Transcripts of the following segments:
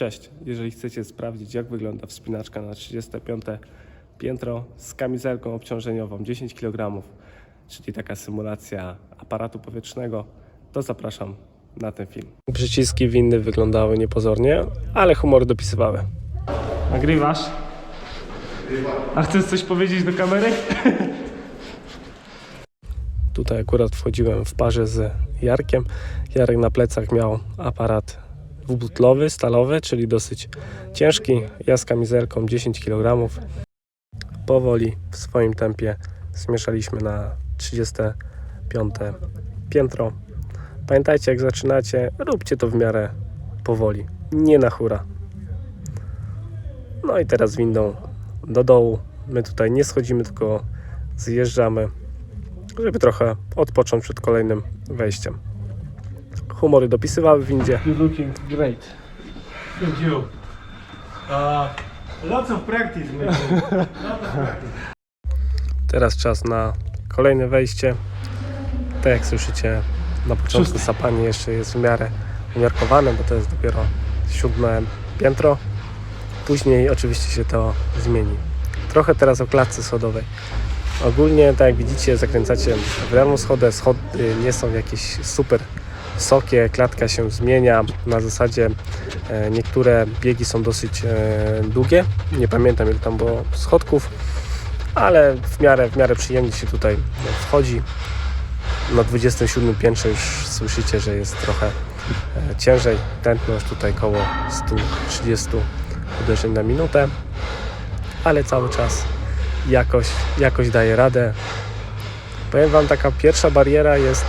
Cześć, jeżeli chcecie sprawdzić jak wygląda wspinaczka na 35 piętro z kamizelką obciążeniową 10 kg, czyli taka symulacja aparatu powietrznego, to zapraszam na ten film. Przyciski winny wyglądały niepozornie, ale humor dopisywały. Nagrywasz? A chcesz coś powiedzieć do kamery? Tutaj akurat wchodziłem w parze z Jarkiem. Jarek na plecach miał aparat dwubutlowy, stalowy, czyli dosyć ciężki. Ja z kamizelką 10 kg. Powoli, w swoim tempie zmieszaliśmy na 35 piętro. Pamiętajcie, jak zaczynacie, róbcie to w miarę powoli, nie na hura. No i teraz windą do dołu. My tutaj nie schodzimy, tylko zjeżdżamy, żeby trochę odpocząć przed kolejnym wejściem. Humory dopisywały w windzie. You're looking great. Thank you. Uh, lots of practice, maybe. Teraz czas na kolejne wejście. Tak jak słyszycie, na początku Szóste. sapanie jeszcze jest w miarę umiarkowane, bo to jest dopiero siódme piętro. Później oczywiście się to zmieni. Trochę teraz o klatce schodowej. Ogólnie, tak jak widzicie, zakręcacie w lewą schodę. Schody nie są jakieś super wysokie, klatka się zmienia. Na zasadzie e, niektóre biegi są dosyć e, długie. Nie pamiętam ile tam było schodków ale w miarę, w miarę przyjemnie się tutaj wchodzi. Na 27 piętrze już słyszycie, że jest trochę e, ciężej. Tętność tutaj koło 130 uderzeń na minutę, ale cały czas jakoś, jakoś daje radę. Powiem Wam, taka pierwsza bariera jest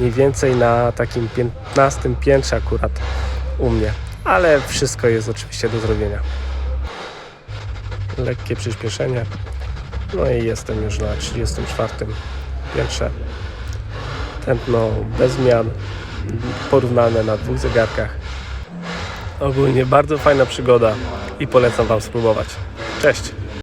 mniej więcej na takim 15 piętrze akurat u mnie, ale wszystko jest oczywiście do zrobienia. Lekkie przyspieszenie. No i jestem już na 34 piętrze. Tętno bez zmian, porównane na dwóch zegarkach. Ogólnie bardzo fajna przygoda i polecam Wam spróbować. Cześć!